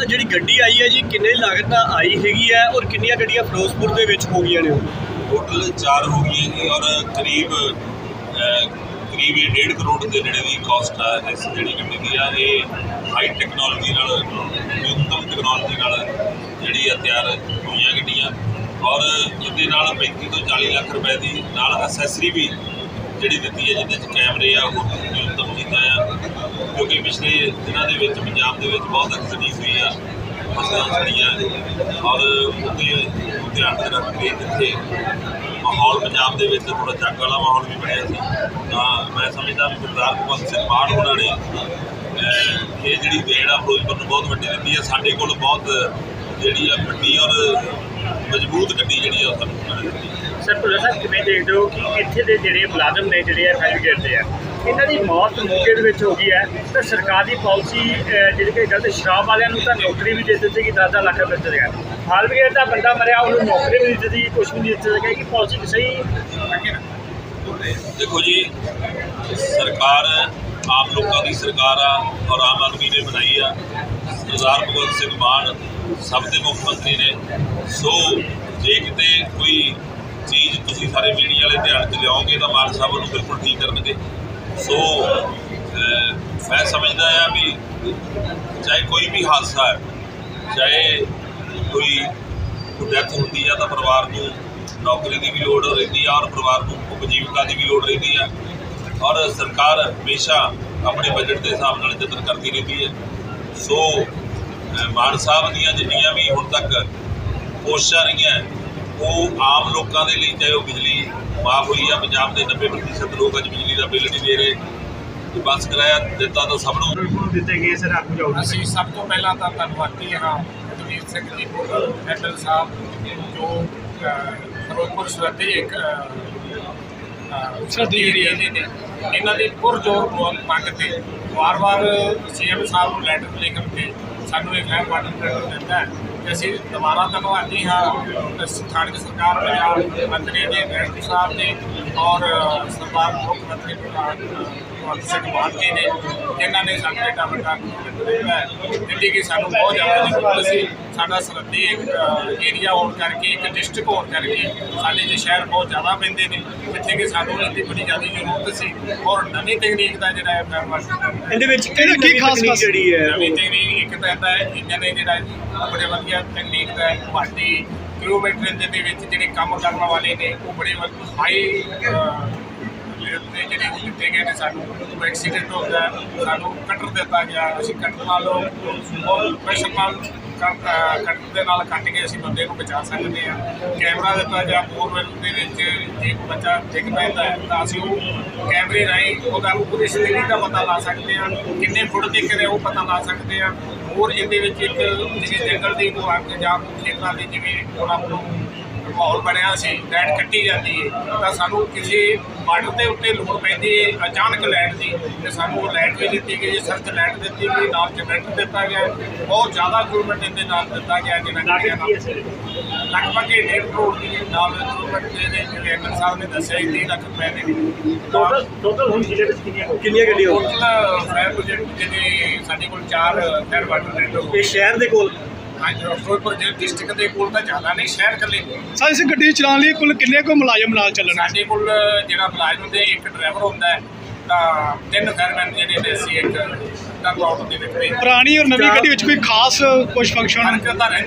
ਜਿਹੜੀ ਗੱਡੀ ਆਈ ਹੈ ਜੀ, ਕਿੰਨੇ ਦੀ ਲਾਗਤ ਨਾਲ ਆਈ ਹੈਗੀ ਹੈ ਔਰ ਕਿੰਨੀਆਂ ਗੱਡੀਆਂ ਫਿਰੋਜ਼ਪੁਰ ਦੇ ਵਿੱਚ ਹੋ ਗਈਆਂ ਨੇ? ਟੋਟਲ 4 ਹੋ ਗਈਆਂ ਜੀ ਔਰ ਕਰੀਬ ਕਰੀਬ ਇਹ 1.5 ਕਰੋੜ ਦੇ ਜਿਹੜੇ ਦੀ ਕਾਸਟ ਆ, ਇਸ ਜਿਹੜੀ ਗੱਡੀ ਦੀ ਆ, ਇਹ ਹਾਈ ਟੈਕਨੋਲੋਜੀ ਨਾਲ ਨਿਊਨਤਮ ਟੈਕਨੋਲੋਜੀ ਨਾਲ ਜਿਹੜੀ ਆ ਤਿਆਰ ਹੋਈਆਂ ਗੱਡੀਆਂ। ਔਰ ਇਹਦੇ ਨਾਲ 35 ਤੋਂ 40 ਲੱਖ ਰੁਪਏ ਦੀ ਨਾਲ ਅਸੈਸਰੀ ਵੀ ਜਿਹੜੀ ਦਿੱਤੀ ਹੈ, ਜਿਹਦੇ ਚ ਕੈਮਰੇ ਆ ਉਹ ਨਿਊਨਤਮ ਕੀਤਾ ਆ, ਕਿਉਂਕਿ ਪਿਛਲੇ ਦਿਨਾਂ ਦੇ ਵਿੱਚ, ਪੰਜਾਬ ਦੇ ਵਿੱਚ ਬਹੁਤ ਐਕਸੀਡੈਂਟ ਹੋਈ ਆ ਫਸਲਾਂ ਸੜੀਆਂ ਔਰ ਉਹਦੇ ਧਿਆਨ ਚ ਰੱਖ ਕੇ ਜਿੱਥੇ ਮਾਹੌਲ ਪੰਜਾਬ ਦੇ ਵਿੱਚ ਥੋੜਾ ਜੱਗ ਵਾਲਾ ਮਾਹੌਲ ਵੀ ਬਣਿਆ ਸੀ। ਤਾਂ ਮੈਂ ਸਮਝਦਾ ਵੀ ਸਰਦਾਰ ਭਗਵੰਤ ਸਿੰਘ ਮਾਨ ਹੋਣਾ ਨੇ ਇਹ ਜਿਹੜੀ ਦੇਣ ਆ, ਫਿਰੋਜ਼ਪੁਰ ਨੂੰ ਬਹੁਤ ਵੱਡੀ ਦਿੱਤੀ ਹੈ ਸਾਡੇ ਕੋਲ ਬਹੁਤ ਜਿਹੜੀ ਆ ਵੱਡੀ ਔਰ ਮਜ਼ਬੂਤ ਗੱਡੀ ਜਿਹੜੀ ਆ, ਉਹ ਸਾਨੂੰ ਸਰ ਭੁੱਲਰ ਕਿਵੇਂ ਦੇਖਦੇ ਹੋ ਕਿ ਇੱਥੇ ਦੇ ਜਿਹੜੇ ਮੁਲਾਜ਼ਮ ਨੇ, ਜਿਹੜੇ ਆ, ਫਾਇਰ ਦੇ ਆ? ਇਹਨਾਂ ਦੀ ਮੌਤ ਮੌਕੇ ਦੇ ਵਿੱਚ ਹੋ ਗਈ ਹੈ। ਤਾਂ ਸਰਕਾਰ ਦੀ ਪਾਲਿਸੀ ਜਿਹੜੀ ਕਿ ਗਲਤ ਸ਼ਰਾਬ ਵਾਲਿਆਂ ਨੂੰ ਤਾਂ ਨੌਕਰੀ ਵੀ ਦੇ ਦਿੱਤੀ ਕਿ 10 ਲੱਖ ਰੁਪਏ ਦਿੱਤੇ ਗਿਆ ਹਾਲ ਵੀ ਦਾ ਬੰਦਾ ਮਰਿਆ, ਉਹਨੂੰ ਨੌਕਰੀ ਵੀ ਨਹੀਂ ਦਿੱਤੀ ਕੁਝ ਵੀ ਨਹੀਂ ਦਿੱਤਾ ਗਿਆ। ਕਿ ਪਾਲਿਸੀ ਸਹੀ ਦੇਖੋ ਜੀ, ਸਰਕਾਰ ਆਮ ਲੋਕਾਂ ਦੀ ਸਰਕਾਰ ਆ ਔਰ ਆਮ ਆਦਮੀ ਨੇ ਬਣਾਈ ਆ। ਸਰਦਾਰ ਭਗਵੰਤ ਸਿੰਘ ਮਾਨ ਸਭ ਦੇ ਮੁੱਖ ਮੰਤਰੀ ਨੇ। ਸੋ, ਜੇ ਕਿਤੇ ਕੋਈ ਚੀਜ਼ ਤੁਸੀਂ ਸਾਰੇ ਮੀਡੀਆ ਵਾਲੇ ਧਿਆਨ 'ਚ ਲਿਆਓਗੇ ਤਾਂ ਮਾਨ ਸਾਹਿਬ ਉਹਨੂੰ ਬਿਲਕੁਲ ਠੀਕ ਕਰਨਗੇ। ਸੋ ਮੈਂ ਸਮਝਦਾ ਆ ਵੀ ਚਾਹੇ ਕੋਈ ਵੀ ਹਾਦਸਾ ਹੈ, ਚਾਹੇ ਕੋਈ ਡੈਥ ਹੁੰਦੀ ਆ ਤਾਂ ਪਰਿਵਾਰ ਨੂੰ ਨੌਕਰੀ ਦੀ ਵੀ ਲੋੜ ਰਹਿੰਦੀ ਆ ਔਰ ਪਰਿਵਾਰ ਨੂੰ ਉਪਜੀਵਕਾ ਦੀ ਵੀ ਲੋੜ ਰਹਿੰਦੀ ਆ। ਔਰ ਸਰਕਾਰ ਹਮੇਸ਼ਾ ਆਪਣੇ ਬਜਟ ਦੇ ਹਿਸਾਬ ਨਾਲ ਯਤਨ ਕਰਦੀ ਰਹਿੰਦੀ ਹੈ। ਸੋ ਮਾਨ ਸਾਹਿਬ ਦੀਆਂ ਜਿੰਨੀਆਂ ਵੀ ਹੁਣ ਤੱਕ ਕੋਸ਼ਿਸ਼ਾਂ ਰਹੀਆਂ ਉਹ ਆਮ ਲੋਕਾਂ ਦੇ ਲਈ ਚਾਹੇ ਉਹ ਬਿਜਲੀ ਮਾਫ ਹੋਈ ਆ ਪੰਜਾਬ ਦੇ 90% ਲੋਕ ਅੱਜ ਬਿਜਲੀ ਦਾ ਬਿੱਲ ਨਹੀਂ ਦੇ ਰਹੇ ਤੇ ਬੱਸ ਕਿਰਾਇਆ ਦਿੱਤਾ ਤਾਂ ਸਭ ਨੂੰ। ਦਿੱਤੇ ਗਏ ਸਰ ਆਪ ਜਾਓ ਅਸੀਂ ਸਭ ਤੋਂ ਪਹਿਲਾਂ ਤਾਂ ਧੰਨਵਾਦੀ ਹਾਂ ਦਵੀਰ ਸਿੰਘ ਜੀ ਬੋਲ ਐਡਲ ਸਾਹਿਬ ਜੋ ਫਿਰੋਜ਼ਪੁਰ ਸਰਹੱਦੀ ਇੱਕ ਸਰਦੀ ਏਰੀਆ ਦੇ ਨੇ ਇਹਨਾਂ ਦੀ ਪੁਰਜੋਰ ਮੰਗ ਤੇ ਵਾਰ-ਵਾਰ ਸੀਐਮ ਸਾਹਿਬ ਨੂੰ ਲੈਟਰ ਲਿਖਣ ਤੇ ਸਾਨੂੰ ਇਹ ਫਾਇਰ ਵਾਟਰ ਟੈਂਡਰ ਦਿੰਦਾ ਹੈ ਅਸੀਂ ਦੁਬਾਰਾ ਧੰਨਵਾਦੀ ਹਾਂ ਸਥਾਨਕ ਸਰਕਾਰ ਪੰਜਾਬ ਮੰਤਰੀ ਦੇ ਡਾਇਰੈਕਟਰ ਸਾਹਿਬ ਦੇ ਔਰ ਅ, ਸਰਦਾਰ ਮੁੱਖ ਮੰਤਰੀ ਪ੍ਰਧਾਨ ਭਗਵੰਤ ਸਿੰਘ ਮਾਨ ਜੀ ਨੇ ਜਿਨ੍ਹਾਂ ਨੇ ਸਾਨੂੰ ਇਹ ਕੰਮ ਕਰਨ ਦਿੱਤਾ ਕੀ ਸਾਨੂੰ ਬਹੁਤ ਜ਼ਿਆਦਾ ਜ਼ਰੂਰਤ ਸੀ। ਸਾਡਾ ਸਰਹੱਦੀ ਇੱਕ ਏਰੀਆ ਹੋਣ ਕਰਕੇ ਇੱਕ ਡਿਸਟ੍ਰਿਕਟ ਹੋਣ ਕਰਕੇ ਸਾਡੇ ਜੇ ਸ਼ਹਿਰ ਬਹੁਤ ਜ਼ਿਆਦਾ ਪੈਂਦੇ ਨੇ ਜਿੱਥੇ ਕਿ ਸਾਨੂੰ ਇਹਦੀ ਬੜੀ ਜ਼ਿਆਦਾ ਜ਼ਰੂਰਤ ਸੀ। ਔਰ ਨਵੀਂ ਤਕਨੀਕ ਦਾ ਜਿਹੜਾ ਹੈ ਫਾਰਮਰ ਇਹਦੇ ਵਿੱਚ ਕਿਹੜੀ ਖਾਸ ਜਿਹੜੀ ਹੈ ਨਵੀਂ ਤਕਨੀਕ ਇੱਕ ਤਾਂ ਇਹਦਾ ਹੈ ਇੰਜਨ ਨੇ ਜਿਹੜਾ ਬੜੇ ਵਧੀਆ ਤਕਨੀਕ ਦਾ ਹੈ ਕਿਲੋਮੀਟਰ ਇੰਜਨ ਦੇ ਵਿੱਚ ਜਿਹੜੇ ਕੰਮ ਕਰਨ ਵਾਲੇ ਨੇ, ਉਹ ਬੜੇ ਹਾਈ ਤੇ ਜਿਹੜੇ ਉਹ ਦਿੱਤੇ ਗਏ ਨੇ ਸਾਨੂੰ। ਉਹ ਐਕਸੀਡੈਂਟ ਹੋ ਗਿਆ, ਸਾਨੂੰ ਕਟਰ ਦਿੱਤਾ ਗਿਆ, ਅਸੀਂ ਕਟਰ ਨਾਲ ਪ੍ਰੈਸ਼ਰ ਨਾਲ ਕੱਟ- ਦੇ ਨਾਲ ਕੱਟ ਕੇ ਅਸੀਂ ਬੰਦੇ ਨੂੰ ਬਚਾ ਸਕਦੇ ਹਾਂ। ਕੈਮਰਾ ਦਿੱਤਾ ਜਾਂ ਬੋਰਵੈਲ ਦੇ ਵਿੱਚ ਜੇ ਕੋਈ ਬੱਚਾ ਡਿੱਗ ਪੈਂਦਾ ਹੈ, ਤਾਂ ਅਸੀਂ ਉਹ ਕੈਮਰੇ ਰਾਹੀਂ ਉਹਦਾ ਪੂਰੀ ਸਥਿਤੀ ਦਾ ਪਤਾ ਲਾ ਸਕਦੇ ਹਾਂ। ਕਿੰਨੇ ਫੁੱਟ ਤੱਕ ਹੈ ਉਹ ਪਤਾ ਲਾ ਸਕਦੇ ਹਾਂ। ਹੋਰ ਇਹਦੇ ਵਿੱਚ ਇੱਕ ਜਿਵੇਂ ਜੰਗਲ ਦੀ ਨੂੰ ਅੱਗ ਜਾਂ ਖੇਤਾਂ ਦੀ ਜਿਵੇਂ ਉਹਨਾਂ ਨੂੰ ਮਾਹੌਲ ਬਣਿਆ ਸੀ ਲਾਈਟ ਕੱਟੀ ਜਾਂਦੀ ਹੈ ਤਾਂ ਸਾਨੂੰ ਕਿਸੇ ਬਾਰਡਰ ਦੇ ਉੱਤੇ ਲੋੜ ਪੈਂਦੀ ਹੈ ਅਚਾਨਕ ਲਾਈਟ ਦੀ ਤੇ ਸਾਨੂੰ ਉਹ ਲਾਈਟ ਵੀ ਦਿੱਤੀ ਗਈ ਸਰਚ ਲਾਈਟ ਦਿੱਤੀ ਗਈ ਨਾਲ ਜਨਰੇਟਰ ਦਿੱਤਾ ਗਿਆ ਬਹੁਤ ਜ਼ਿਆਦਾ ਗਵਰਨਮੈਂਟ ਇਹਦੇ ਨਾਲ ਦਿੱਤਾ ਗਿਆ ਸਰ। ਲਗਭਗ ਇਹ ਡੇਢ ਕਰੋੜ ਦੀ ਨਾਲ ਗਵਰਨਮੈਂਟ ਦੇ ਜਿਵੇਂ ਐਮਐਲ ਸਾਹਿਬ ਨੇ ਦੱਸਿਆ 30 ਲੱਖ ਰੁਪਏ ਦੇ। ਟੋਟਲ ਟੋਟਲ ਹੁਣ ਜ਼ਿਲ੍ਹੇ ਵਿੱਚ ਕਿੰਨੀਆਂ? ਕਿੰਨੀਆਂ ਗੱਡੀਆਂ ਟੋਟਲ ਫਾਇਰ ਪ੍ਰੋਜੈਕਟ ਜਿਹੜੇ ਸਾਡੇ ਕੋਲ ਚਾਰ ਫਾਇਰ ਵਾਟਰ ਹੋ ਇਹ ਸ਼ਹਿਰ ਦੇ ਕੋਲ? ਫਿਰੋਜ਼ਪੁਰ ਡਿਸਟ੍ਰਿਕਟ ਦੇ ਕੋਲ ਤਾਂ ਜ਼ਿਆਦਾ ਨਹੀਂ ਸ਼ਹਿਰ ਇਕੱਲੇ ਸਰ ਇਸ ਗੱਡੀ ਚਲਾਉਣ ਲਈ ਕੁੱਲ ਕਿੰਨੇ ਕੁ ਮੁਲਾਜ਼ਮ ਨਾਲ ਚੱਲਣ? ਸਾਡੇ ਕੋਲ ਜਿਹੜਾ ਮੁਲਾਜ਼ਮ ਹੁੰਦੇ ਇੱਕ ਡਰਾਈਵਰ ਹੁੰਦਾ ਹੈ ਤਾਂ ਤਿੰਨ ਫਾਇਰਮੈਨ ਜਿਹੜੇ ਨੇ ਅਸੀਂ ਇੱਕ ਦਾ ਕਰਾਊਡ ਦੇ ਵਿੱਚ ਭੇਜ ਪੁਰਾਣੀ ਔਰ ਨਵੀਂ ਗੱਡੀ ਵਿੱਚ ਕੋਈ ਖਾਸ ਕੁਝ ਫੰਕਸ਼ਨ ਫ਼ਰਕ ਤਾਂ ਰਹਿੰਦਾ